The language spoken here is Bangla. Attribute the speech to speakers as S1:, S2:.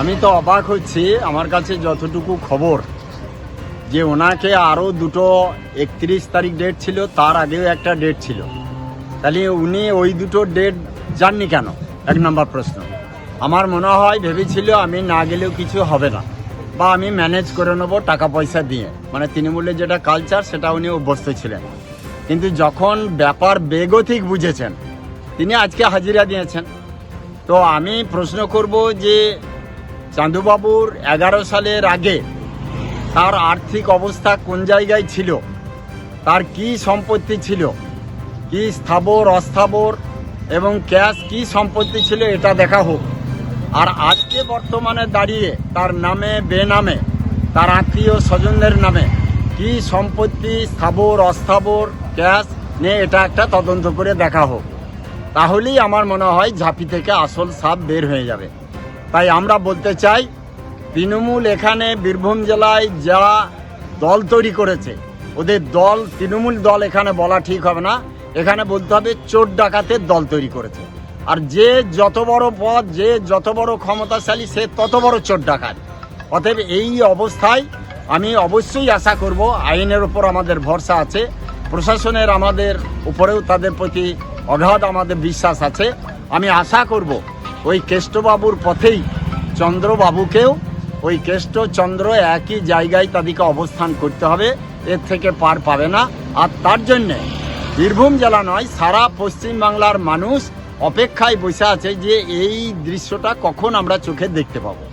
S1: আমি তো অবাক হচ্ছি আমার কাছে যতটুকু খবর যে ওনাকে আরও দুটো একত্রিশ তারিখ ডেট ছিল, তার আগেও একটা ডেট ছিল। তাহলে উনি ওই দুটো ডেট জাননি কেন? এক নম্বর প্রশ্ন। আমার মনে হয়, ভেবেছিল আমি না গেলেও কিছু হবে না। বা আমি ম্যানেজ করে নেব টাকা পয়সা দিয়ে। মানে তৃণমূলের যেটা কালচার সেটা উনি অভ্যস্ত ছিলেন। কিন্তু যখন ব্যাপার বেগতিক বুঝেছেন, তিনি আজকে হাজিরা দিয়েছেন। তো আমি প্রশ্ন করব যে চাঁদুবাবুর এগারো সালের আগে তার আর্থিক অবস্থা কোন জায়গায় ছিল? তার কি সম্পত্তি ছিল? কি স্থাবর, অস্থাবর? এবং ক্যাশ কি সম্পত্তি ছিল? এটা দেখা হোক। আর আজকে বর্তমানে দাঁড়িয়ে তার নামে, বেনামে, তার আত্মীয় স্বজনদের নামে কি সম্পত্তি স্থাবর, অস্থাবর, ক্যাশ নিয়ে এটা একটা তদন্ত করে দেখা হোক। তাহলেই আমার মনে হয় ঝাঁপি থেকে আসল সাপ বের হয়ে যাবে। তাই আমরা বলতে চাই, তৃণমূল এখানে বীরভূম জেলায় যারা দল তৈরি করেছে, ওদের দল, তৃণমূল দল এখানে বলা ঠিক হবে না। এখানে বলতে হবে চোর ডাকাতের দল তৈরি করেছে। আর যে যত বড় পদ, যে যত বড় ক্ষমতাশালী, সে তত বড় চোর ডাকাত। অতএব এই অবস্থায় আমি অবশ্যই আশা করব, আইনের ওপর আমাদের ভরসা আছে, প্রশাসনের আমাদের উপরেও তাদের প্রতি অগাধ আমাদের বিশ্বাস আছে। আমি আশা করব ওই কেষ্টবাবুর পথেই চন্দ্রবাবুকেও ওই কেষ্ট চন্দ্র একই জায়গায় তাদেরকে অবস্থান করতে হবে, এর থেকে পার পাবে না। আর তার জন্যে বীরভূম জেলা নয়, সারা পশ্চিমবাংলার মানুষ অপেক্ষায় বসে আছে যে এই দৃশ্যটা কখন আমরা চোখে দেখতে পাবো।